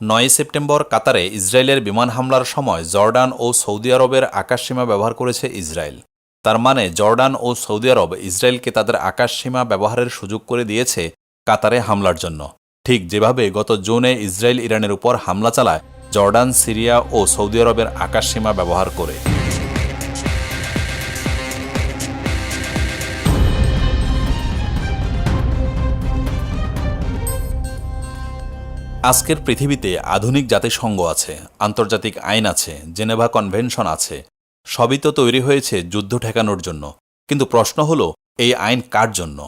নয় সেপ্টেম্বর কাতারে ইসরায়েলের বিমান হামলার সময় জর্ডান ও সৌদি আরবের আকাশসীমা ব্যবহার করেছে ইসরায়েল। তার মানে জর্ডান ও সৌদি আরব ইসরায়েলকে তাদের আকাশসীমা ব্যবহারের সুযোগ করে দিয়েছে কাতারে হামলার জন্য। ঠিক যেভাবে গত জুনে ইসরায়েল ইরানের উপর হামলা চালায়, জর্ডান, সিরিয়া ও সৌদি আরবের আকাশসীমা ব্যবহার করে। আজকের পৃথিবীতে আধুনিক জাতিসংঘ আছে, আন্তর্জাতিক আইন আছে, জেনেভা কনভেনশন আছে। সবই তো তৈরি হয়েছে যুদ্ধ ঠেকানোর জন্য। কিন্তু প্রশ্ন হল, এই আইন কার জন্য?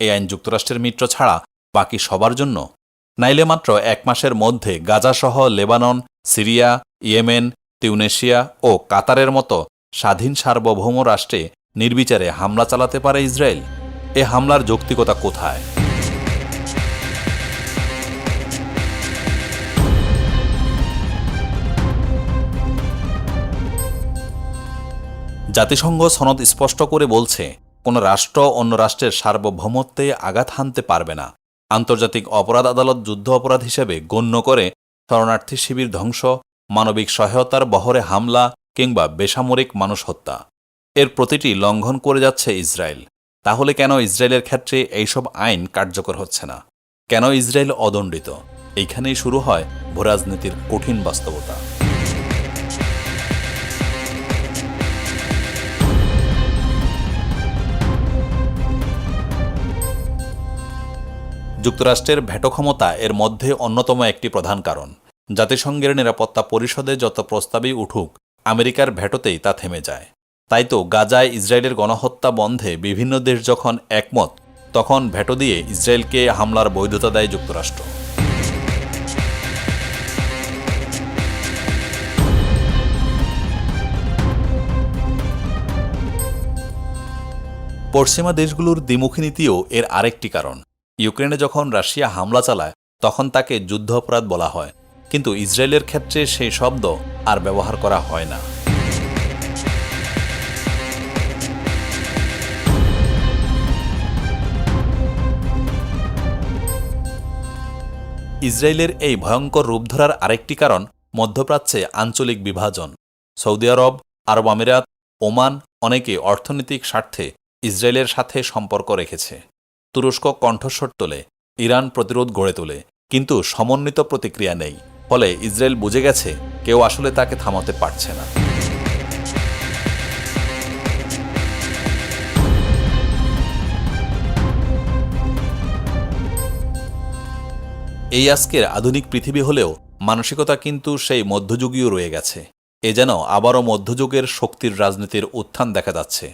এই আইন যুক্তরাষ্ট্রের মিত্র ছাড়া বাকি সবার জন্য? নাইলে মাত্র এক মাসের মধ্যে গাজাসহ লেবানন, সিরিয়া, ইয়েমেন, তিউনেশিয়া ও কাতারের মতো স্বাধীন সার্বভৌম রাষ্ট্রে নির্বিচারে হামলা চালাতে পারে ইসরায়েল? এ হামলার যৌক্তিকতা কোথায়? জাতিসংঘ সনদ স্পষ্ট করে বলছে, কোনো রাষ্ট্র অন্য রাষ্ট্রের সার্বভৌমত্বে আঘাত হানতে পারবে না। আন্তর্জাতিক অপরাধ আদালত যুদ্ধ অপরাধ হিসেবে গণ্য করে শরণার্থী শিবির ধ্বংস, মানবিক সহায়তার বহরে হামলা কিংবা বেসামরিক মানুষ হত্যা। এর প্রতিটি লঙ্ঘন করে যাচ্ছে ইসরায়েল। তাহলে কেন ইসরায়েলের ক্ষেত্রে এইসব আইন কার্যকর হচ্ছে না? কেন ইসরায়েল অদণ্ডিত? এইখানেই শুরু হয় ভূরাজনীতির কঠিন বাস্তবতা। যুক্তরাষ্ট্রের ভেটো ক্ষমতা এর মধ্যে অন্যতম একটি প্রধান কারণ। জাতিসংঘের নিরাপত্তা পরিষদে যত প্রস্তাবই উঠুক, আমেরিকার ভেটোতেই তা থেমে যায়। তাই তো গাজায় ইসরায়েলের গণহত্যা বন্ধে বিভিন্ন দেশ যখন একমত, তখন ভেটো দিয়ে ইসরায়েলকে হামলার বৈধতা দেয় যুক্তরাষ্ট্র। পশ্চিমা দেশগুলোর দ্বিমুখী নীতিও এর আরেকটি কারণ। ইউক্রেনে যখন রাশিয়া হামলা চালায়, তখন তাকে যুদ্ধ অপরাধ বলা হয়। কিন্তু ইসরায়েলের ক্ষেত্রে সেই শব্দ আর ব্যবহার করা হয় না। ইসরায়েলের এই ভয়ঙ্কর রূপ ধরার আরেকটি কারণ মধ্যপ্রাচ্যে আঞ্চলিক বিভাজন। সৌদি আরব আরব আমিরাত, ওমান অনেকে অর্থনৈতিক স্বার্থে ইসরায়েলের সাথে সম্পর্ক রেখেছে। তুরস্ক কণ্ঠস্বর তোলে, ইরান প্রতিরোধ গড়ে তোলে, কিন্তু সমন্বিত প্রতিক্রিয়া নেই। ফলে ইসরায়েল বুঝে গেছে, কেউ আসলে তাকে থামাতে পারছে না। এই আজকের আধুনিক পৃথিবী হলেও মানসিকতা কিন্তু সেই মধ্যযুগীয় রয়ে গেছে। এ যেন আবারও মধ্যযুগের শক্তির রাজনীতির উত্থান দেখা যাচ্ছে।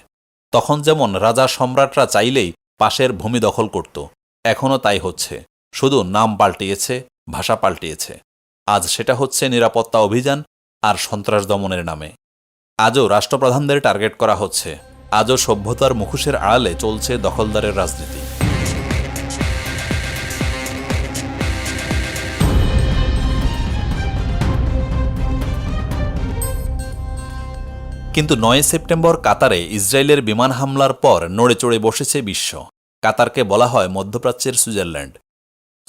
তখন যেমন রাজা সম্রাটরা চাইলেই পাশের ভূমি দখল করত। এখনও তাই হচ্ছে। শুধু নাম পাল্টিয়েছে, ভাষা পাল্টিয়েছে। আজ সেটা হচ্ছে নিরাপত্তা অভিযান আর সন্ত্রাস দমনের নামে। আজও রাষ্ট্রপ্রধানদের টার্গেট করা হচ্ছে। আজও সভ্যতার মুখোশের আড়ালে চলছে দখলদারের রাজনীতি। কিন্তু নয় সেপ্টেম্বর কাতারে ইসরায়েলের বিমান হামলার পর নড়ে চড়ে বসেছে বিশ্ব। কাতারকে বলা হয় মধ্যপ্রাচ্যের সুইজারল্যান্ড।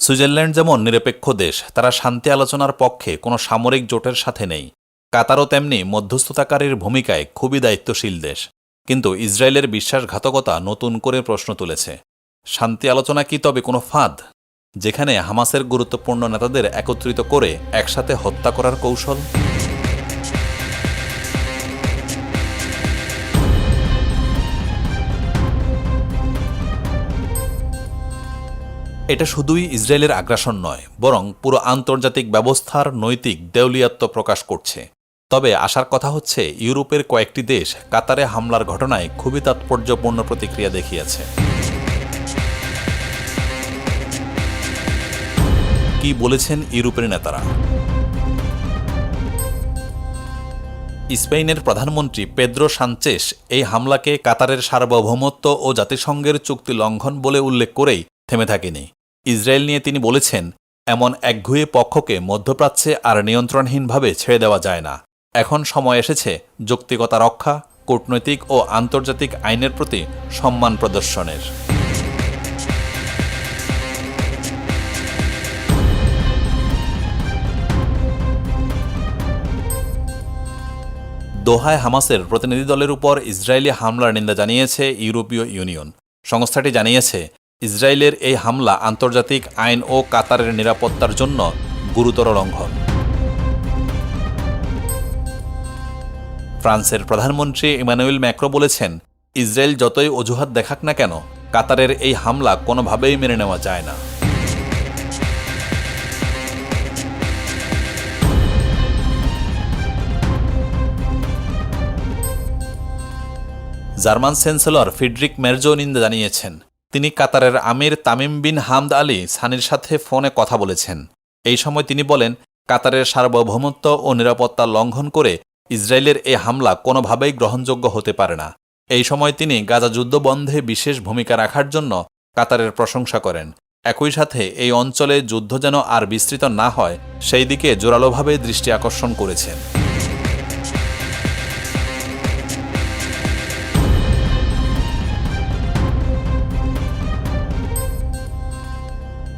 সুইজারল্যান্ড যেমন নিরপেক্ষ দেশ, তারা শান্তি আলোচনার পক্ষে কোনো সামরিক জোটের সাথে নেই। কাতারও তেমনি মধ্যস্থতাকারীর ভূমিকায় খুবই দায়িত্বশীল দেশ। কিন্তু ইসরায়েলের বিশ্বাসঘাতকতা নতুন করে প্রশ্ন তুলেছে। শান্তি আলোচনা কি তবে কোনো ফাঁদ? যেখানে হামাসের গুরুত্বপূর্ণ নেতাদের একত্রিত করে একসাথে হত্যা করার কৌশল? এটা শুধুই ইসরায়েলের আগ্রাসন নয়, বরং পুরো আন্তর্জাতিক ব্যবস্থার নৈতিক দেউলিয়াত্ব প্রকাশ করছে। তবে আসার কথা হচ্ছে, ইউরোপের কয়েকটি দেশ কাতারে হামলার ঘটনায় খুবই তাৎপর্যপূর্ণ প্রতিক্রিয়া দেখিয়েছে। কি বলেছেন ইউরোপের নেতারা? স্পেনের প্রধানমন্ত্রী পেদ্রো সানচেস এই হামলাকে কাতারের সার্বভৌমত্ব ও জাতিসংঘের চুক্তি লঙ্ঘন বলে উল্লেখ করেই থেমে থাকেনি। ইসরায়েল নিয়ে তিনি বলেছেন, এমন একঘুয়ে পক্ষকে মধ্যপ্রাচ্যে আর নিয়ন্ত্রণহীনভাবে ছেড়ে দেওয়া যায় না। এখন সময় এসেছে যৌক্তিকতা রক্ষা, কূটনৈতিক ও আন্তর্জাতিক আইনের প্রতি সম্মান প্রদর্শনের। দোহায় হামাসের প্রতিনিধি দলের উপর ইসরায়েলি হামলার নিন্দা জানিয়েছে ইউরোপীয় ইউনিয়ন। সংস্থাটি জানিয়েছে ইসরায়েলের এই হামলা আন্তর্জাতিক আইন ও কাতারের নিরাপত্তার জন্য গুরুতর লঙ্ঘন। ফ্রান্সের প্রধানমন্ত্রী ইমানুয়েল ম্যাক্রো বলেছেন, ইসরায়েল যতই অজুহাত দেখাক না কেন, কাতারের এই হামলা কোনোভাবেই মেনে নেওয়া যায় না। জার্মান চ্যান্সেলর ফিডরিক মেরজো নিন্দা জানিয়েছেন তিনি কাতারের আমির তামিম বিন হামদ আলী সানির সাথে ফোনে কথা বলেছেন। এই সময় তিনি বলেন, কাতারের সার্বভৌমত্ব ও নিরাপত্তা লঙ্ঘন করে ইসরায়েলের এ হামলা কোনোভাবেই গ্রহণযোগ্য হতে পারে না। এই সময় তিনি গাজা যুদ্ধ বন্ধে বিশেষ ভূমিকা রাখার জন্য কাতারের প্রশংসা করেন। একই সাথে এই অঞ্চলে যুদ্ধ যেন আর বিস্তৃত না হয়, সেই দিকে জোরালোভাবে দৃষ্টি আকর্ষণ করেছেন।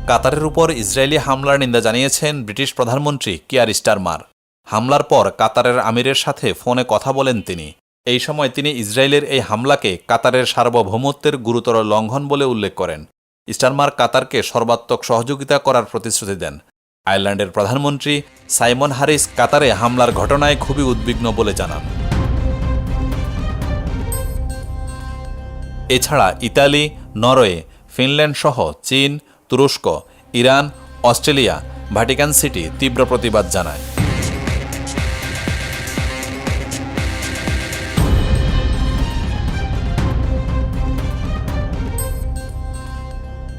কাতারের উপর ইসরায়েলি হামলার নিন্দা জানিয়েছেন ব্রিটিশ প্রধানমন্ত্রী কিয়ার স্টারমার। হামলার পর কাতারের আমিরের সাথে ফোনে কথা বলেন তিনি। এই সময় তিনি ইসরায়েলের এই হামলাকে কাতারের সার্বভৌমত্বের গুরুতর লঙ্ঘন বলে উল্লেখ করেন। স্টারমার কাতারকে সর্বাত্মক সহযোগিতা করার প্রতিশ্রুতি দেন। আয়ারল্যান্ডের প্রধানমন্ত্রী সাইমন হারিস কাতারে হামলার ঘটনায় খুবই উদ্বিগ্ন বলে জানান। এছাড়া ইতালি, নরওয়ে, ফিনল্যান্ড সহ চীন তুরস্ক, ইরান, অস্ট্রেলিয়া ভ্যাটিকান সিটি তীব্র প্রতিবাদ জানায়।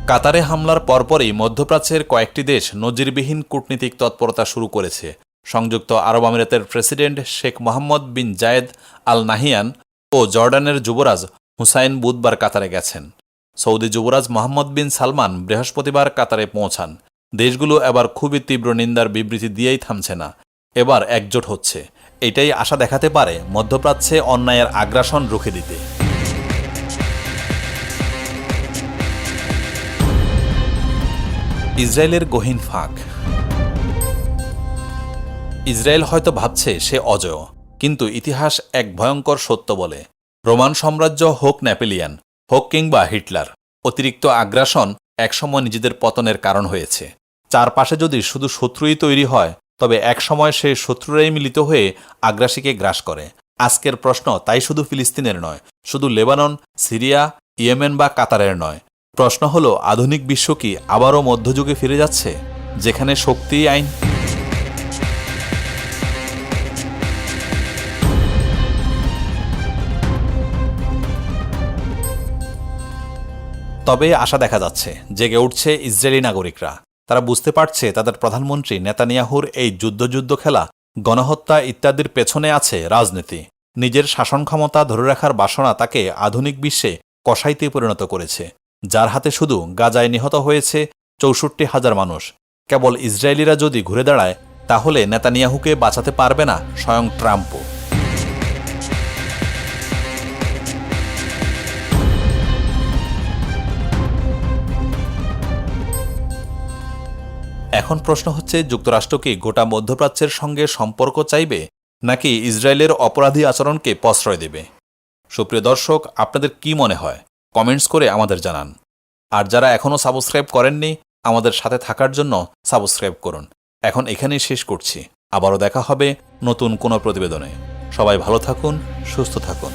কাতারে হামলার পরপরই মধ্যপ্রাচ্যের কয়েকটি দেশ নজিরবিহীন কূটনীতিক তৎপরতা শুরু করেছে। সংযুক্ত আরব আমিরাতের president Sheikh Mohammed bin Zayed Al Nahyan ও জর্ডানের যুবরাজ হুসাইন বুধবার কাতারে গেছেন। সৌদি যুবরাজ মোহাম্মদ বিন সালমান বৃহস্পতিবার কাতারে পৌঁছান। দেশগুলো এবার খুবই তীব্র নিন্দার বিবৃতি দিয়েই থামছে না। এবার একজোট হচ্ছে। এটাই আশা দেখাতে পারে মধ্যপ্রাচ্যে অন্যায়ের আগ্রাসন রুখে দিতে। ইসরায়েলের গহীন ফাঁক। ইসরায়েল হয়তো ভাবছে সে অজয়, কিন্তু ইতিহাস এক ভয়ঙ্কর সত্য বলে। রোমান সাম্রাজ্য হোক ন্যাপেলিয়ান হোক কিংবা হিটলার অতিরিক্ত আগ্রাসন একসময় নিজেদের পতনের কারণ হয়েছে। চারপাশে যদি শুধু শত্রুই তৈরি হয়, তবে একসময় সেই শত্রুরাই মিলিত হয়ে আগ্রাসীকে গ্রাস করে। আজকের প্রশ্ন তাই শুধু ফিলিস্তিনের নয়, শুধু লেবানন, সিরিয়া, ইয়েমেন বা কাতারের নয়। প্রশ্ন হলো, আধুনিক বিশ্ব কি আবারও মধ্যযুগে ফিরে যাচ্ছে, যেখানে শক্তি, আইন তবে আশা দেখা যাচ্ছে, জেগে উঠছে ইসরায়েলি নাগরিকরা। তারা বুঝতে পারছে তাদের প্রধানমন্ত্রী নেতানিয়াহুর এই যুদ্ধ যুদ্ধ খেলা, গণহত্যা ইত্যাদির পেছনে আছে রাজনীতি। নিজের শাসন ক্ষমতা ধরে রাখার বাসনা তাকে আধুনিক বিশ্বে কসাইতে পরিণত করেছে, যার হাতে শুধু গাজায় নিহত হয়েছে চৌষট্টি হাজার মানুষ। কেবল ইসরায়েলিরা যদি ঘুরে দাঁড়ায়, তাহলে নেতানিয়াহুকে বাঁচাতে পারবে না স্বয়ং ট্রাম্পও। এখন প্রশ্ন হচ্ছে, যুক্তরাষ্ট্র কি গোটা মধ্যপ্রাচ্যের সঙ্গে সম্পর্ক চাইবে, নাকি ইসরায়েলের অপরাধী আচরণকে প্রশ্রয় দেবে? সুপ্রিয় দর্শক, আপনাদের কি মনে হয়? কমেন্টস করে আমাদের জানান। আর যারা এখনও সাবস্ক্রাইব করেননি, আমাদের সাথে থাকার জন্য সাবস্ক্রাইব করুন। এখন এখানেই শেষ করছি। আবারও দেখা হবে নতুন কোনো প্রতিবেদনে। সবাই ভালো থাকুন, সুস্থ থাকুন।